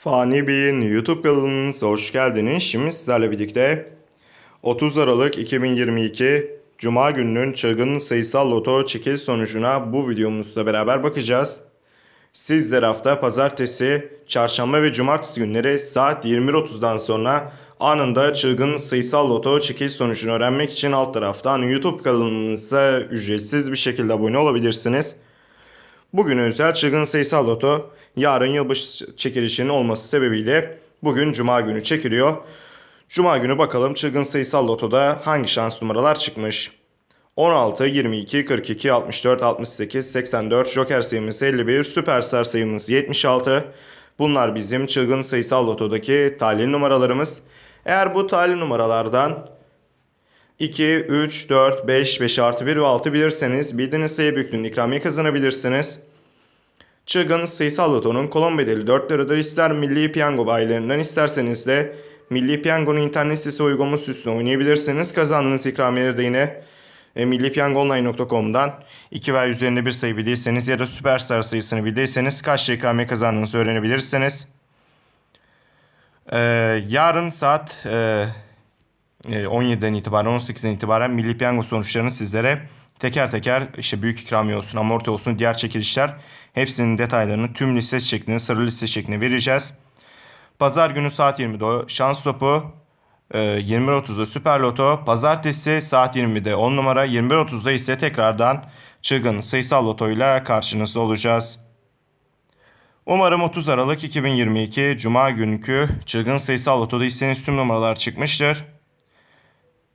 Fani Bey'in YouTube kanalınıza hoş geldiniz. Şimdi sizlerle birlikte 30 Aralık 2022 Cuma gününün çılgın sayısal loto çekil sonucuna bu videomuzda beraber bakacağız. Sizler hafta pazartesi, çarşamba ve cumartesi günleri saat 21.30'dan sonra anında çılgın sayısal loto çekil sonucunu öğrenmek için alt taraftan YouTube kanalımıza ücretsiz bir şekilde abone olabilirsiniz. Bugün özel çılgın sayısal loto yarın yılbaşı çekilişinin olması sebebiyle bugün cuma günü çekiliyor. Cuma günü bakalım çılgın sayısal lotoda hangi şans numaralar çıkmış. 16, 22, 42, 64, 68, 84, Joker sayımız 51, Süperstar sayımız 76. Bunlar bizim çılgın sayısal lotodaki talih numaralarımız. Eğer bu talih numaralardan 2, 3, 4, 5, 5 artı 1 ve 6 bilirseniz bildiğiniz sayı büyüklüğünde ikramiye kazanabilirsiniz. Çılgın sayısal lotonun kolon bedeli 4 liradır. İster milli piyango bayilerinden isterseniz de Milli Piyango'nun internet sitesi uygulaması üstüne oynayabilirsiniz. Kazandığınız ikramiyeleri de yine e, millipiyangoonline.com'dan 2 veya üzerinde bir sayı bildiyseniz ya da süperstar sayısını bildiyseniz kaç ikramiye kazandığınızı öğrenebilirsiniz. Ee, yarın saat e, 17'den itibaren 18'den itibaren Milli Piyango sonuçlarını sizlere teker teker işte büyük ikramiye olsun, amorti olsun, diğer çekilişler hepsinin detaylarını tüm liste şeklinde, sıra liste şeklinde vereceğiz. Pazar günü saat 20'de şans topu, e, 21.30'da süper loto, pazartesi saat 20'de 10 numara, 21.30'da ise tekrardan çılgın sayısal lotoyla karşınızda olacağız. Umarım 30 Aralık 2022 Cuma günkü çılgın sayısal lotoda istediğiniz tüm numaralar çıkmıştır.